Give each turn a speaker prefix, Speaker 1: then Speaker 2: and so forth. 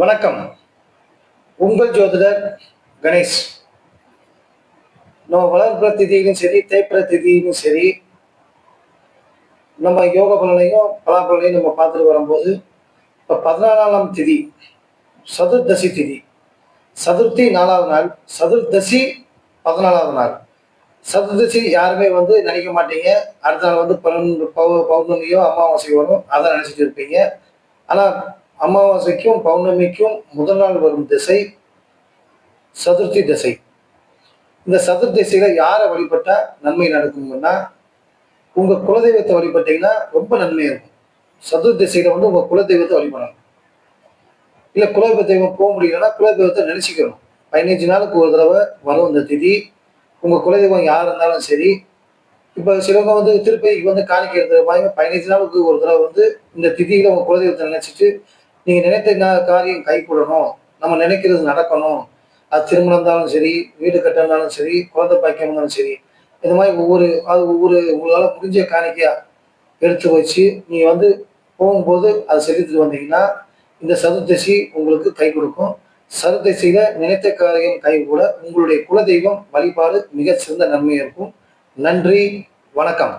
Speaker 1: வணக்கம். உங்கள் ஜோதிடர் கணேஷ். நம்ம வளர்ப்புற திதியிலும் சரி தேய்ப்புற திதியிலும் சரி நம்ம யோக பலனையும் பலாபலனையும் நம்ம பார்த்துட்டு வரும்போது இப்போ பதினாலாம் திதி சதுர்தசி திதி. சதுர்த்தி நாலாவது நாள் சதுர்தசி பதினாலாவது நாள். சதுர்தசி யாருமே வந்து நினைக்க மாட்டீங்க. அடுத்த நாள் வந்து பன்னெண்டு பௌ பௌர்ணமியோ அமாவாசை வரும். அதை நினச்சிட்டு இருப்பீங்க. ஆனால் அமாவாசைக்கும் பௌர்ணமிக்கும் முதல் நாள் வரும் திசை சதுர்த்தி திசை. இந்த சதுர்த்திசையில் யாரை வழிபட்டால் நன்மை நடக்கும்னா உங்கள் குலதெய்வத்தை வழிபட்டீங்கன்னா ரொம்ப நன்மை இருக்கும். சதுர்த்திசையில் வந்து உங்கள் குலதெய்வத்தை வழிபடணும். இல்லை குலதெய்வ தெய்வம் போக முடியலன்னா குலதெய்வத்தை நினச்சிக்கணும். பதினஞ்சு நாளுக்கு ஒரு தடவை வரும் இந்த திதி. உங்கள் குலதெய்வம் யார் இருந்தாலும் சரி இப்போ சிலவங்க வந்து திருப்பதிக்கு வந்து காணிக்கை எடுக்கிற மாதிரி பதினஞ்சு நாளுக்கு ஒரு தடவை வந்து இந்த திதியில் உங்கள் குலதெய்வத்தை நினச்சிட்டு நீங்க நினைத்த காரியம் கைகூடணும்? நம்ம நினைக்கிறது நடக்கணும். அது திருமணம் இருந்தாலும் சரி வீடு கட்ட இருந்தாலும் சரி குழந்தை பாக்கியம் இருந்தாலும் சரி இந்த மாதிரி ஒவ்வொரு அது ஒவ்வொரு உங்களால் முடிஞ்ச காணிக்கையா எடுத்து வச்சு நீங்கள் வந்து போகும்போது அதை செலுத்திட்டு வந்தீங்கன்னா இந்த சதுர்த்தசி உங்களுக்கு கை கொடுக்கும். சதுர்தசியில நினைத்த காரியம் கை கூட உங்களுடைய குலதெய்வம் வழிபாடு மிக சிறந்த நன்மை இருக்கும். நன்றி வணக்கம்.